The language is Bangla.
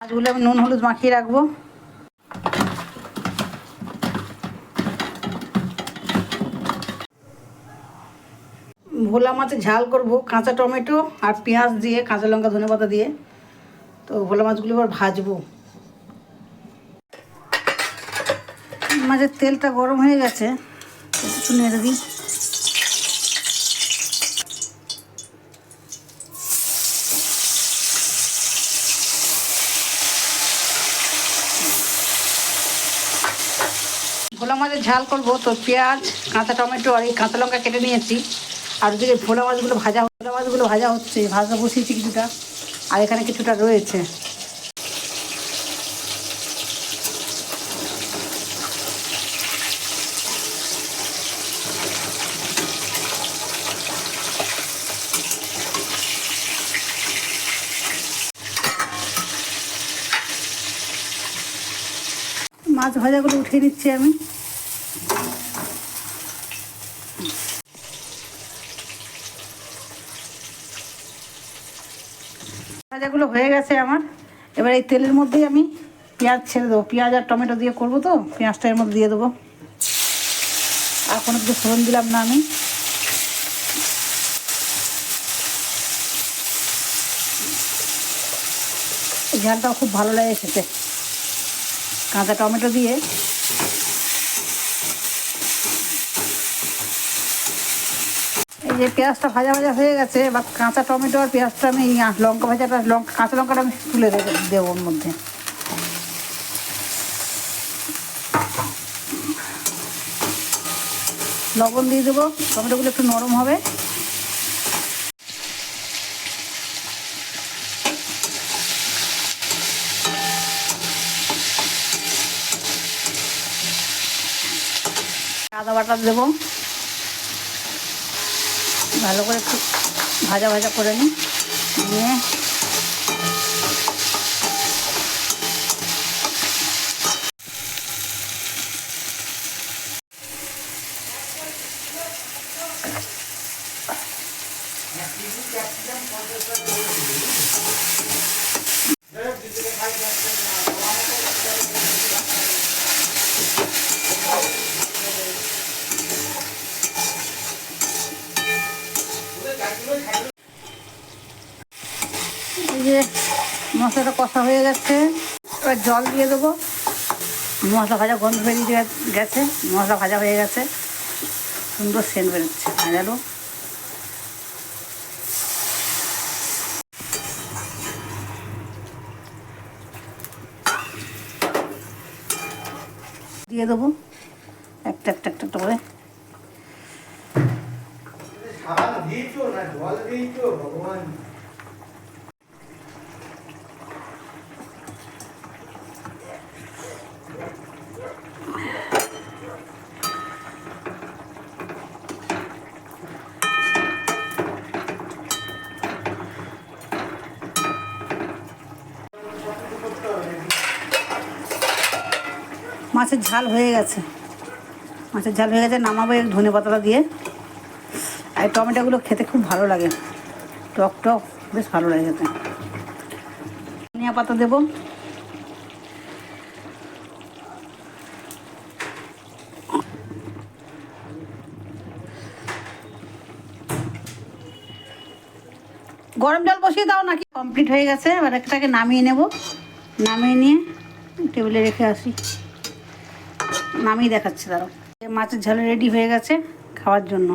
মাছগুলো আমি নুন, হলুদ মাখিয়ে রাখব। ভোলা মাছের ঝাল করব, কাঁচা টমেটো আর পেঁয়াজ দিয়ে, কাঁচা লঙ্কা, ধনে পাতা দিয়ে। তো ভোলা মাছগুলো এবার ভাজবো। মাছের তেলটা গরম হয়ে গেছে, একটু নেড়ে দিই। ভোলা মাছের ঝাল করব, তো পেঁয়াজ, কাঁচা টমেটো আর এই কাঁচা লঙ্কা কেটে নিয়েছি। আর ওদিকে ভোলা মাছগুলো ভাজা, ভোলা মাছগুলো ভাজা হচ্ছে, ভাজা বসিয়েছি কিছুটা, আর এখানে কিছুটা রয়েছে। মাছ ভাজাগুলো উঠিয়ে নিচ্ছি আমি। ভাজাগুলো হয়ে গেছে আমার। এবার এই তেলের মধ্যেই আমি পেঁয়াজ ছেড়ে দেবো। পেঁয়াজ আর টমেটো দিয়ে করব তো, পেঁয়াজটা এর মধ্যে দিয়ে দেবো। আর কোনো কিছু ফোড়ন দিলাম না আমি। ঝালটাও খুব ভালো লাগে খেতে। কাঁচা টমেটো দিয়ে এই যে পেঁয়াজটা ভাজা ভাজা হয়ে গেছে, এবার কাঁচা টমেটো আর পেঁয়াজটা আমি লঙ্কা ভাজাটা লঙ্কা কাঁচা লঙ্কাটা আমি তুলে দেবো ওর মধ্যে। লবণ দিয়ে দেবো, টমেটোগুলো একটু নরম হবে। আদা বাটা দেবো। ভালো করে একটু ভাজা ভাজা করে নিই। নিয়ে এই যে মশলাটা কষা হয়ে গেছে। এবার জল দিয়ে দেবো। মশলা ভাজা গন্ধ বেরিয়ে গেছে মশলা ভাজা হয়ে গেছে। সুন্দর সেন্ট বেরোচ্ছে ভাজালো দিয়ে দেবো। একটা একটা একটা একটা করে। ভগবান? মাছের ঝাল হয়ে গেছে। মাছের ঝাল হয়ে গেছে, নামাবো এই ধনে পাতাটা দিয়ে। আর টমেটোগুলো খেতে খুব ভালো লাগে। টক টক, বেশ ভালো লাগে খেতে। ধনিয়া পাতা দেবো। গরম জল বসিয়ে দাও নাকি? কমপ্লিট হয়ে গেছে, এবার একটাকে নামিয়ে নেব। নামিয়ে নিয়ে টেবিলে রেখে আসি। নামিয়ে দেখাচ্ছে দাঁড়াও। মাছের ঝাল রেডি হয়ে গেছে খাওয়ার জন্য।